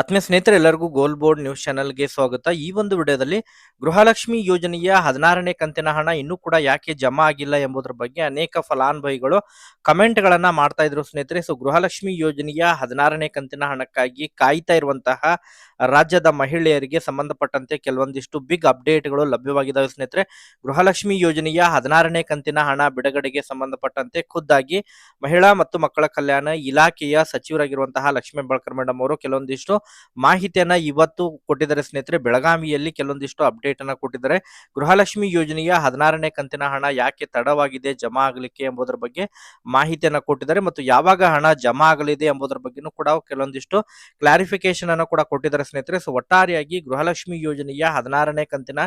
ಆತ್ಮೀಯ ಸ್ನೇಹಿತರೆ ಎಲ್ಲರಿಗೂ ಗೋಲ್ ಬೋರ್ಡ್ ನ್ಯೂಸ್ ಚಾನೆಲ್ಗೆ ಸ್ವಾಗತ. ಈ ಒಂದು ವಿಡಿಯೋದಲ್ಲಿ ಗೃಹಲಕ್ಷ್ಮಿ ಯೋಜನೆಯ ಹದಿನಾರನೇ ಕಂತಿನ ಹಣ ಇನ್ನೂ ಕೂಡ ಯಾಕೆ ಜಮಾ ಆಗಿಲ್ಲ ಎಂಬುದರ ಬಗ್ಗೆ ಅನೇಕ ಫಲಾನುಭವಿಗಳು ಕಮೆಂಟ್ ಗಳನ್ನ ಮಾಡ್ತಾ ಇದ್ರು ಸ್ನೇಹಿತರೆ. ಸೊ ಗೃಹಲಕ್ಷ್ಮಿ ಯೋಜನೆಯ ಹದಿನಾರನೇ ಕಂತಿನ ಹಣಕ್ಕಾಗಿ ಕಾಯ್ತಾ ಇರುವಂತಹ ರಾಜ್ಯದ ಮಹಿಳೆಯರಿಗೆ ಸಂಬಂಧಪಟ್ಟಂತೆ ಕೆಲವೊಂದಿಷ್ಟು ಬಿಗ್ ಅಪ್ಡೇಟ್ಗಳು ಲಭ್ಯವಾಗಿದ್ದಾವೆ ಸ್ನೇಹಿತರೆ. ಗೃಹಲಕ್ಷ್ಮಿ ಯೋಜನೆಯ ಹದಿನಾರನೇ ಕಂತಿನ ಹಣ ಬಿಡುಗಡೆಗೆ ಸಂಬಂಧಪಟ್ಟಂತೆ ಖುದ್ದಾಗಿ ಮಹಿಳಾ ಮತ್ತು ಮಕ್ಕಳ ಕಲ್ಯಾಣ ಇಲಾಖೆಯ ಸಚಿವರಾಗಿರುವಂತಹ ಲಕ್ಷ್ಮೀ ಬಳಕರ್ ಮೇಡಮ್ ಅವರು ಕೆಲವೊಂದಿಷ್ಟು ಮಾಹಿತಿಯನ್ನ ಇವತ್ತು ಕೊಟ್ಟಿದ್ದಾರೆ ಸ್ನೇಹಿತರೆ. ಬೆಳಗಾವಿಯಲ್ಲಿ ಕೆಲವೊಂದಿಷ್ಟು ಅಪ್ಡೇಟ್ ಅನ್ನ ಕೊಟ್ಟಿದ್ದಾರೆ. ಗೃಹಲಕ್ಷ್ಮಿ ಯೋಜನೆಯ ಹದಿನಾರನೇ ಕಂತಿನ ಹಣ ಯಾಕೆ ತಡವಾಗಿದೆ, ಜಮಾ ಆಗಲಿಕ್ಕೆ ಎಂಬುದರ ಬಗ್ಗೆ ಮಾಹಿತಿಯನ್ನ ಕೊಟ್ಟಿದ್ದಾರೆ. ಮತ್ತು ಯಾವಾಗ ಹಣ ಜಮಾ ಆಗಲಿದೆ ಎಂಬುದರ ಬಗ್ಗೆನೂ ಕೂಡ ಕೆಲವೊಂದಿಷ್ಟು ಕ್ಲಾರಿಫಿಕೇಶನ್ ಅನ್ನು ಕೂಡ ಕೊಟ್ಟಿದ್ದಾರೆ ಸ್ನೇಹಿತರೆ, ಸೊ ಒಟ್ಟಾರೆಯಾಗಿ ಗೃಹಲಕ್ಷ್ಮಿ ಯೋಜನೆಯ ಹದಿನಾರನೇ ಕಂತಿನ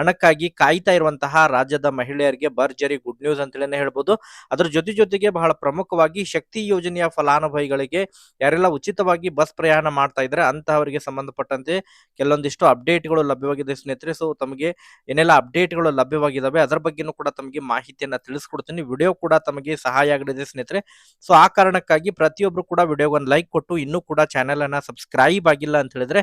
ಹಣಕ್ಕಾಗಿ ಕಾಯ್ತಾ ಇರುವಂತಹ ರಾಜ್ಯದ ಮಹಿಳೆಯರಿಗೆ ಭರ್ಜರಿ ಗುಡ್ ನ್ಯೂಸ್ ಅಂತೇಳಿ ಹೇಳ್ಬೋದು. ಅದರ ಜೊತೆ ಜೊತೆಗೆ ಬಹಳ ಪ್ರಮುಖವಾಗಿ ಶಕ್ತಿ ಯೋಜನೆಯ ಫಲಾನುಭವಿಗಳಿಗೆ ಯಾರೆಲ್ಲ ಉಚಿತವಾಗಿ ಬಸ್ ಪ್ರಯಾಣ ಮಾಡ್ತಾ ಇದ್ರೆ ಅಂತಹವರಿಗೆ ಸಂಬಂಧಪಟ್ಟಂತೆ ಕೆಲವೊಂದಿಷ್ಟು ಅಪ್ಡೇಟ್ಗಳು ಲಭ್ಯವಾಗಿದೆ ಸ್ನೇಹಿತರೆ. ಸೊ ತಮಗೆ ಏನೆಲ್ಲ ಅಪ್ಡೇಟ್ಗಳು ಲಭ್ಯವಾಗಿದ್ದಾವೆ ಅದರ ಬಗ್ಗೆನೂ ಕೂಡ ತಮಗೆ ಮಾಹಿತಿಯನ್ನ ತಿಳಿಸ್ಕೊಡ್ತೀನಿ. ವಿಡಿಯೋ ಕೂಡ ತಮಗೆ ಸಹಾಯ ಆಗಲಿದೆ ಸ್ನೇಹಿತರೆ. ಸೊ ಆ ಕಾರಣಕ್ಕಾಗಿ ಪ್ರತಿಯೊಬ್ರು ಕೂಡ ವಿಡಿಯೋಗೊಂದು ಲೈಕ್ ಕೊಟ್ಟು ಇನ್ನೂ ಕೂಡ ಚಾನೆಲ್ ಅನ್ನ ಸಬ್ಸ್ಕ್ರೈಬ್ ಆಗಿಲ್ಲ ಅಂತ ಹೇಳಿದ್ರೆ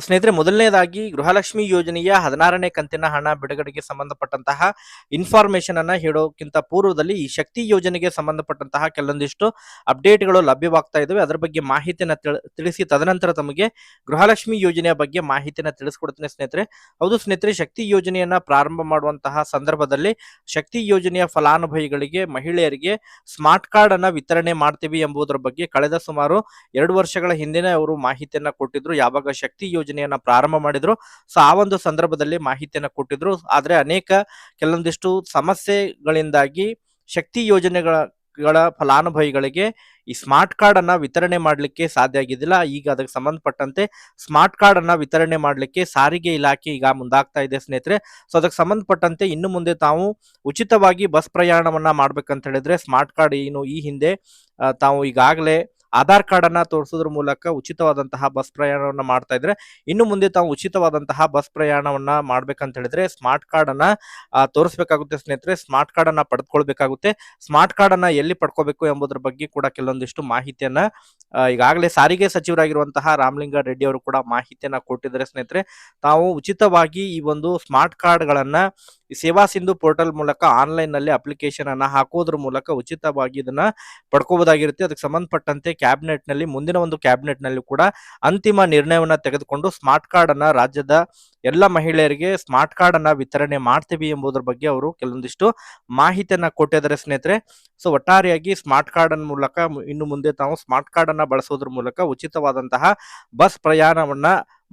ಸ್ನೇಹಿತರೆ, ಮೊದಲನೇದಾಗಿ ಗೃಹಲಕ್ಷ್ಮಿ ಯೋಜನೆಯ ಹದಿನಾರನೇ ಕಂತಿನ ಹಣ ಬಿಡುಗಡೆಗೆ ಸಂಬಂಧಪಟ್ಟಂತಹ ಇನ್ಫಾರ್ಮೇಶನ್ ಅನ್ನ ಹೇಳೋಕ್ಕಿಂತ ಪೂರ್ವದಲ್ಲಿ ಈ ಶಕ್ತಿ ಯೋಜನೆಗೆ ಸಂಬಂಧಪಟ್ಟಂತಹ ಕೆಲವೊಂದಿಷ್ಟು ಅಪ್ಡೇಟ್ಗಳು ಲಭ್ಯವಾಗ್ತಾ ಇದಾವೆ. ಅದರ ಬಗ್ಗೆ ಮಾಹಿತಿಯನ್ನು ತಿಳ- ತಿಳಿಸಿ ತದನಂತರ ತಮಗೆ ಗೃಹಲಕ್ಷ್ಮಿ ಯೋಜನೆಯ ಬಗ್ಗೆ ಮಾಹಿತಿಯನ್ನ ತಿಳಿಸ್ಕೊಡ್ತೇನೆ ಸ್ನೇಹಿತರೆ. ಹೌದು ಸ್ನೇಹಿತರೆ, ಶಕ್ತಿ ಯೋಜನೆಯನ್ನ ಪ್ರಾರಂಭ ಮಾಡುವಂತಹ ಸಂದರ್ಭದಲ್ಲಿ ಶಕ್ತಿ ಯೋಜನೆಯ ಫಲಾನುಭವಿಗಳಿಗೆ, ಮಹಿಳೆಯರಿಗೆ ಸ್ಮಾರ್ಟ್ ಕಾರ್ಡ್ ಅನ್ನ ವಿತರಣೆ ಮಾಡ್ತೀವಿ ಎಂಬುದರ ಬಗ್ಗೆ ಕಳೆದ ಸುಮಾರು ಎರಡು ವರ್ಷಗಳ ಹಿಂದೆನೆ ಅವರು ಮಾಹಿತಿಯನ್ನ ಕೊಟ್ಟಿದ್ರು. ಯಾವಾಗ ಶಕ್ತಿ ಯೋಜನೆಯನ್ನ ಪ್ರಾರಂಭ ಮಾಡಿದ್ರು. ಸೊ, ಆ ಒಂದು ಸಂದರ್ಭದಲ್ಲಿ ಮಾಹಿತಿಯನ್ನ ಕೊಟ್ಟಿದ್ರು. ಆದ್ರೆ ಅನೇಕ ಕೆಲವೊಂದಿಷ್ಟು ಸಮಸ್ಯೆಗಳಿಂದಾಗಿ ಶಕ್ತಿ ಯೋಜನೆಗಳ, ಗಳ ಫಲಾನುಭವಿಗಳಿಗೆ ಈ ಸ್ಮಾರ್ಟ್ ಕಾರ್ಡ್ ಅನ್ನ ವಿತರಣೆ ಮಾಡಲಿಕ್ಕೆ ಸಾಧ್ಯ ಆಗಿದ್ದಿಲ್ಲ. ಈಗ ಅದಕ್ಕೆ ಸಂಬಂಧಪಟ್ಟಂತೆ ಸ್ಮಾರ್ಟ್ ಕಾರ್ಡ್ ಅನ್ನ ವಿತರಣೆ ಮಾಡಲಿಕ್ಕೆ ಸಾರಿಗೆ ಇಲಾಖೆ ಈಗ ಮುಂದಾಗ್ತಾ ಇದೆ ಸ್ನೇಹಿತರೆ. ಸೊ, ಅದಕ್ಕೆ ಸಂಬಂಧಪಟ್ಟಂತೆ ಇನ್ನು ಮುಂದೆ ತಾವು ಉಚಿತವಾಗಿ ಬಸ್ ಪ್ರಯಾಣವನ್ನ ಮಾಡ್ಬೇಕಂತ ಹೇಳಿದ್ರೆ ಸ್ಮಾರ್ಟ್ ಕಾರ್ಡ್ ಏನು ಈ ಹಿಂದೆ ತಾವು ಈಗಾಗಲೇ ಆಧಾರ್ ಕಾರ್ಡ್ ಅನ್ನ ತೋರಿಸೋದ್ರ ಮೂಲಕ ಉಚಿತವಾದಂತಹ ಬಸ್ ಪ್ರಯಾಣವನ್ನ ಮಾಡ್ತಾ ಇದ್ರೆ, ಇನ್ನು ಮುಂದೆ ತಾವು ಉಚಿತವಾದಂತಹ ಬಸ್ ಪ್ರಯಾಣವನ್ನ ಮಾಡ್ಬೇಕಂತ ಹೇಳಿದ್ರೆ, ಸ್ಮಾರ್ಟ್ ಕಾರ್ಡ್ ಅನ್ನ ತೋರಿಸಬೇಕಾಗುತ್ತೆ ಸ್ನೇಹಿತರೆ. ಸ್ಮಾರ್ಟ್ ಕಾರ್ಡ್ ಅನ್ನ ಪಡೆದುಕೊಳ್ಬೇಕಾಗುತ್ತೆ ಸ್ಮಾರ್ಟ್ ಕಾರ್ಡ್ ಅನ್ನ ಎಲ್ಲಿ ಪಡ್ಕೋಬೇಕು ಎಂಬುದರ ಬಗ್ಗೆ ಕೂಡ ಕೆಲವೊಂದಿಷ್ಟು ಮಾಹಿತಿಯನ್ನ ಈಗಾಗಲೇ ಸಾರಿಗೆ ಸಚಿವರಾಗಿರುವಂತಹ ರಾಮಲಿಂಗ ರೆಡ್ಡಿ ಅವರು ಕೂಡ ಮಾಹಿತಿಯನ್ನ ಕೊಟ್ಟಿದ್ದಾರೆ ಸ್ನೇಹಿತರೆ. ತಾವು ಉಚಿತವಾಗಿ ಈ ಒಂದು ಸ್ಮಾರ್ಟ್ ಕಾರ್ಡ್ ಗಳನ್ನ ಸೇವಾ ಸಿಂಧು ಪೋರ್ಟಲ್ ಮೂಲಕ ಆನ್ಲೈನ್ನಲ್ಲಿ ಅಪ್ಲಿಕೇಶನ್ ಅನ್ನ ಹಾಕೋದ್ರ ಮೂಲಕ ಉಚಿತವಾಗಿ ಇದನ್ನ ಪಡ್ಕೋಬಹುದಾಗಿರುತ್ತೆ. ಅದಕ್ಕೆ ಸಂಬಂಧಪಟ್ಟಂತೆ ಕ್ಯಾಬಿನೆಟ್ನಲ್ಲಿ ಮುಂದಿನ ಒಂದು ಕ್ಯಾಬಿನೆಟ್ನಲ್ಲಿ ಕೂಡ ಅಂತಿಮ ನಿರ್ಣಯವನ್ನ ತೆಗೆದುಕೊಂಡು ಸ್ಮಾರ್ಟ್ ಕಾರ್ಡ್ ಅನ್ನ ರಾಜ್ಯದ ಎಲ್ಲ ಮಹಿಳೆಯರಿಗೆ ಸ್ಮಾರ್ಟ್ ಕಾರ್ಡ್ ಅನ್ನ ವಿತರಣೆ ಮಾಡ್ತೀವಿ ಎಂಬುದರ ಬಗ್ಗೆ ಅವರು ಕೆಲವೊಂದಿಷ್ಟು ಮಾಹಿತಿಯನ್ನ ಕೊಟ್ಟಿದ್ದಾರೆ ಸ್ನೇಹಿತರೆ. ಸೊ, ಒಟ್ಟಾರೆಯಾಗಿ ಸ್ಮಾರ್ಟ್ ಕಾರ್ಡ್ ಮೂಲಕ ಇನ್ನು ಮುಂದೆ ತಾವು ಸ್ಮಾರ್ಟ್ ಕಾರ್ಡ್ ಅನ್ನ ಬಳಸೋದ್ರ ಮೂಲಕ ಉಚಿತವಾದಂತಹ ಬಸ್ ಪ್ರಯಾಣವನ್ನ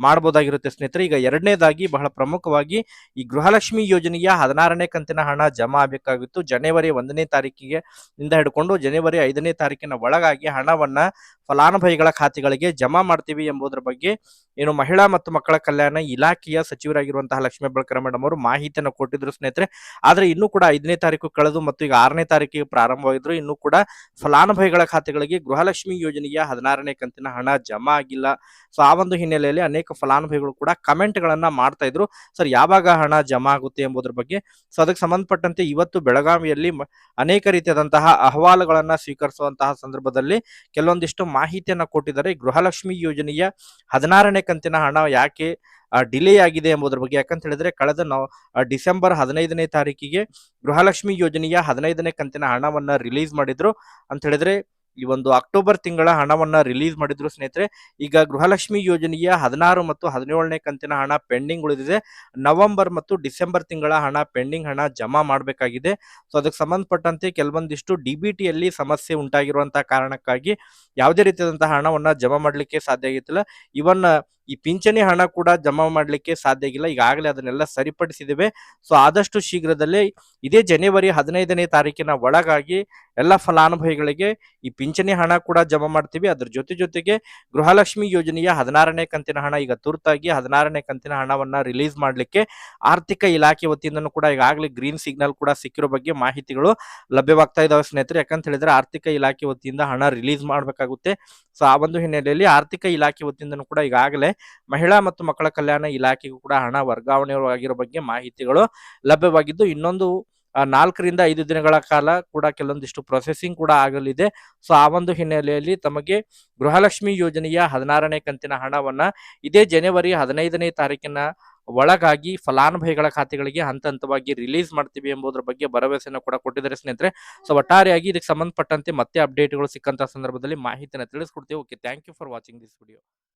ಮಾಡಬಹುದಾಗಿರುತ್ತೆ ಸ್ನೇಹಿತರೆ. ಈಗ ಎರಡನೇದಾಗಿ ಬಹಳ ಪ್ರಮುಖವಾಗಿ ಈ ಗೃಹಲಕ್ಷ್ಮಿ ಯೋಜನೆಯ ಹದಿನಾರನೇ ಕಂತಿನ ಹಣ ಜಮಾ ಆಗಬೇಕಾಗಿತ್ತು. ಜನವರಿ ಒಂದನೇ ತಾರೀಕಿಗೆ ಇಂದ ಹಿಡ್ಕೊಂಡು ಜನವರಿ ಐದನೇ ತಾರೀಕಿನ ಒಳಗಾಗಿ ಹಣವನ್ನ ಫಲಾನುಭವಿಗಳ ಖಾತೆಗಳಿಗೆ ಜಮಾ ಮಾಡ್ತೀವಿ ಎಂಬುದರ ಬಗ್ಗೆ ಏನು ಮಹಿಳಾ ಮತ್ತು ಮಕ್ಕಳ ಕಲ್ಯಾಣ ಇಲಾಖೆಯ ಸಚಿವರಾಗಿರುವಂತಹ ಲಕ್ಷ್ಮೀ ಬಳಕರ ಮೇಡಮ್ ಅವರು ಮಾಹಿತಿಯನ್ನು ಕೊಟ್ಟಿದ್ರು ಸ್ನೇಹಿತರೆ. ಆದ್ರೆ ಇನ್ನೂ ಕೂಡ ಐದನೇ ತಾರೀಕು ಕಳೆದು ಮತ್ತು ಈಗ ಆರನೇ ತಾರೀಕಿಗೆ ಪ್ರಾರಂಭವಾಗಿದ್ರು. ಇನ್ನೂ ಕೂಡ ಫಲಾನುಭವಿಗಳ ಖಾತೆಗಳಿಗೆ ಗೃಹಲಕ್ಷ್ಮಿ ಯೋಜನೆಯ ಹದಿನಾರನೇ ಕಂತಿನ ಹಣ ಜಮಾ ಆಗಿಲ್ಲ. ಸೊ ಆ ಒಂದು ಹಿನ್ನೆಲೆಯಲ್ಲಿ ಅನೇಕ ಫಲಾನುಭವಿಗಳು ಕೂಡ ಕಮೆಂಟ್ ಗಳನ್ನ ಮಾಡ್ತಾ ಇದ್ರು. ಸರ್, ಯಾವಾಗ ಹಣ ಜಮಾ ಆಗುತ್ತೆ ಎಂಬುದರ ಬಗ್ಗೆ. ಸೊ, ಅದಕ್ಕೆ ಸಂಬಂಧಪಟ್ಟಂತೆ ಇವತ್ತು ಬೆಳಗಾವಿಯಲ್ಲಿ ಅನೇಕ ರೀತಿಯಾದಂತಹ ಅಹವಾಲುಗಳನ್ನ ಸ್ವೀಕರಿಸುವಂತಹ ಸಂದರ್ಭದಲ್ಲಿ ಕೆಲವೊಂದಿಷ್ಟು ಮಾಹಿತಿಯನ್ನ ಕೊಟ್ಟಿದ್ದಾರೆ. ಗೃಹಲಕ್ಷ್ಮಿ ಯೋಜನೆಯ ಹದಿನಾರನೇ ಕಂತಿನ ಹಣ ಯಾಕೆ ಡಿಲೇ ಆಗಿದೆ ಎಂಬುದರ ಬಗ್ಗೆ. ಯಾಕಂತ ಹೇಳಿದ್ರೆ, ಕಳೆದ ಡಿಸೆಂಬರ್ ಹದಿನೈದನೇ ತಾರೀಕಿಗೆ ಗೃಹಲಕ್ಷ್ಮಿ ಯೋಜನೆಯ ಹದಿನೈದನೇ ಕಂತಿನ ಹಣವನ್ನ ರಿಲೀಸ್ ಮಾಡಿದ್ರು. ಅಂತ ಹೇಳಿದ್ರೆ ಈ ಒಂದು ಅಕ್ಟೋಬರ್ ತಿಂಗಳ ಹಣವನ್ನ ರಿಲೀಸ್ ಮಾಡಿದ್ರು ಸ್ನೇಹಿತರೆ. ಈಗ ಗೃಹಲಕ್ಷ್ಮಿ ಯೋಜನೆಯ ಹದಿನಾರು ಮತ್ತು ಹದಿನೇಳನೇ ಕಂತಿನ ಹಣ ಪೆಂಡಿಂಗ್ ಉಳಿದಿದೆ. ನವೆಂಬರ್ ಮತ್ತು ಡಿಸೆಂಬರ್ ತಿಂಗಳ ಹಣ ಪೆಂಡಿಂಗ್ ಹಣ ಜಮಾ ಮಾಡಬೇಕಾಗಿದೆ. ಸೊ ಅದಕ್ಕೆ ಸಂಬಂಧಪಟ್ಟಂತೆ ಕೆಲವೊಂದಿಷ್ಟು ಡಿ ಬಿ ಟಿಯಲ್ಲಿ ಸಮಸ್ಯೆ ಉಂಟಾಗಿರುವಂತಹ ಕಾರಣಕ್ಕಾಗಿ ಯಾವುದೇ ರೀತಿಯಾದಂತಹ ಹಣವನ್ನ ಜಮಾ ಮಾಡಲಿಕ್ಕೆ ಸಾಧ್ಯ ಆಗಿತ್ತಿಲ್ಲ. ಇವನ್ ಈ ಪಿಂಚಣಿ ಹಣ ಕೂಡ ಜಮಾ ಮಾಡಲಿಕ್ಕೆ ಸಾಧ್ಯ ಆಗಿಲ್ಲ. ಈಗಾಗಲೇ ಅದನ್ನೆಲ್ಲ ಸರಿಪಡಿಸಿದ್ದೇವೆ. ಸೊ, ಆದಷ್ಟು ಶೀಘ್ರದಲ್ಲೇ ಇದೇ ಜನವರಿ ಹದಿನೈದನೇ ತಾರೀಕಿನ ಒಳಗಾಗಿ ಎಲ್ಲ ಫಲಾನುಭವಿಗಳಿಗೆ ಈ ಪಿಂಚಣಿ ಹಣ ಕೂಡ ಜಮಾ ಮಾಡ್ತೀವಿ. ಅದ್ರ ಜೊತೆ ಜೊತೆಗೆ ಗೃಹಲಕ್ಷ್ಮಿ ಯೋಜನೆಯ ಹದಿನಾರನೇ ಕಂತಿನ ಹಣ ಈಗ ತುರ್ತಾಗಿ ಹದಿನಾರನೇ ಕಂತಿನ ಹಣವನ್ನ ರಿಲೀಸ್ ಮಾಡಲಿಕ್ಕೆ ಆರ್ಥಿಕ ಇಲಾಖೆ ವತಿಯಿಂದನೂ ಕೂಡ ಈಗಾಗಲೇ ಗ್ರೀನ್ ಸಿಗ್ನಲ್ ಕೂಡ ಸಿಕ್ಕಿರೋ ಬಗ್ಗೆ ಮಾಹಿತಿಗಳು ಲಭ್ಯವಾಗ್ತಾ ಇದಾವೆ ಸ್ನೇಹಿತರೆ. ಯಾಕಂತ ಹೇಳಿದ್ರೆ ಆರ್ಥಿಕ ಇಲಾಖೆ ವತಿಯಿಂದ ಹಣ ರಿಲೀಸ್ ಮಾಡಬೇಕಾಗುತ್ತೆ. ಸೊ, ಆ ಒಂದು ಹಿನ್ನೆಲೆಯಲ್ಲಿ ಆರ್ಥಿಕ ಇಲಾಖೆ ವತಿಯಿಂದನೂ ಕೂಡ ಈಗಾಗಲೇ ಮಹಿಳಾ ಮತ್ತು ಮಕ್ಕಳ ಕಲ್ಯಾಣ ಇಲಾಖೆಗೂ ಕೂಡ ಹಣ ವರ್ಗಾವಣೆ ಆಗಿರೋ ಬಗ್ಗೆ ಮಾಹಿತಿಗಳು ಲಭ್ಯವಾಗಿದ್ದು, ಇನ್ನೊಂದು ನಾಲ್ಕರಿಂದ ಐದು ದಿನಗಳ ಕಾಲ ಕೂಡ ಕೆಲವೊಂದಿಷ್ಟು ಪ್ರೊಸೆಸಿಂಗ್ ಕೂಡ ಆಗಲಿದೆ. ಸೊ, ಆ ಒಂದು ಹಿನ್ನೆಲೆಯಲ್ಲಿ ತಮಗೆ ಗೃಹಲಕ್ಷ್ಮಿ ಯೋಜನೆಯ ಹದಿನಾರನೇ ಕಂತಿನ ಹಣವನ್ನ ಇದೇ ಜನವರಿ ಹದಿನೈದನೇ ತಾರೀಕಿನ ಒಳಗಾಗಿ ಫಲಾನುಭವಿಗಳ ಖಾತೆಗಳಿಗೆ ಹಂತ ಹಂತವಾಗಿ ರಿಲೀಸ್ ಮಾಡ್ತೀವಿ ಎಂಬುದರ ಬಗ್ಗೆ ಭರವಸೆಯನ್ನು ಕೂಡ ಕೊಟ್ಟಿದ್ದಾರೆ ಸ್ನೇಹಿತರೆ. ಸೊ, ಒಟ್ಟಾರೆಯಾಗಿ ಇದಕ್ಕೆ ಸಂಬಂಧಪಟ್ಟಂತೆ ಮತ್ತೆ ಅಪ್ಡೇಟ್ಗಳು ಸಿಕ್ಕಂತಹ ಸಂದರ್ಭದಲ್ಲಿ ಮಾಹಿತಿಯನ್ನು ತಿಳಿಸ್ಕೊಡ್ತೀವಿ. Okay thank you for watching this video